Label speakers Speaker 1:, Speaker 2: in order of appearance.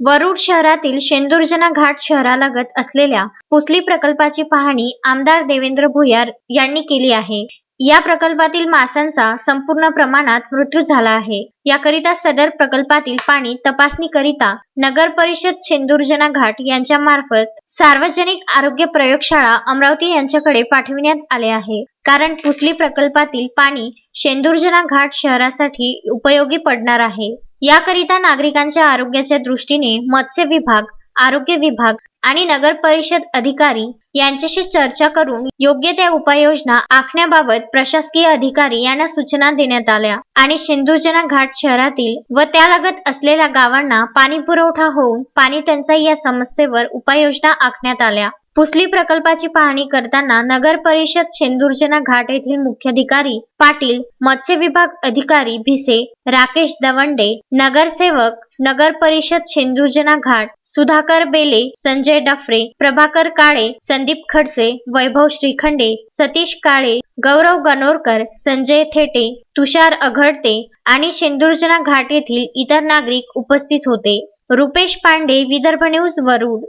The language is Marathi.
Speaker 1: वरुड शहरातील शेंदुर्जना घाट शहरालगत असलेल्या पुसली प्रकल्पाची पाहणी आमदार देवेंद्र भुयार यांनी केली आहे. या प्रकल्पातील माशांचा संपूर्ण प्रमाणात मृत्यू झाला आहे. याकरिता सदर प्रकल्पातील पाणी तपासणीकरिता नगर परिषद शेंदुर्जना घाट यांच्या मार्फत सार्वजनिक आरोग्य प्रयोगशाळा अमरावती यांच्याकडे पाठविण्यात आले आहे. कारण पुसली प्रकल्पातील पाणी शेंदुर्जना घाट शहरासाठी उपयोगी पडणार आहे. याकरिता नागरिकांच्या आरोग्याच्या दृष्टीने मत्स्य विभाग आरोग्य विभाग आणि नगर परिषद अधिकारी यांच्याशी चर्चा करून योग्य त्या उपाययोजना आखण्याबाबत प्रशासकीय अधिकारी यांना सूचना देण्यात आल्या आणि सिंधुजना घाट शहरातील व त्यालगत असलेल्या गावांना पाणी पुरवठा होऊन पाणी टंचाई या समस्येवर उपाययोजना आखण्यात आल्या. पुसली प्रकल्पाची पाहणी करताना नगर परिषद शेंदुर्जना घाट येथील मुख्याधिकारी पाटील मत्स्य विभाग अधिकारी भिसे राकेश दवंडे नगरसेवक नगर परिषद शेंदुर्जना घाट सुधाकर बेले संजय डफरे प्रभाकर काळे संदीप खडसे वैभव श्रीखंडे सतीश काळे गौरव गणोरकर संजय थेटे तुषार अघडते आणि शेंदुर्जना घाट येथील इतर नागरिक उपस्थित होते. रुपेश पांडे विदर्भ न्यूज वरुड.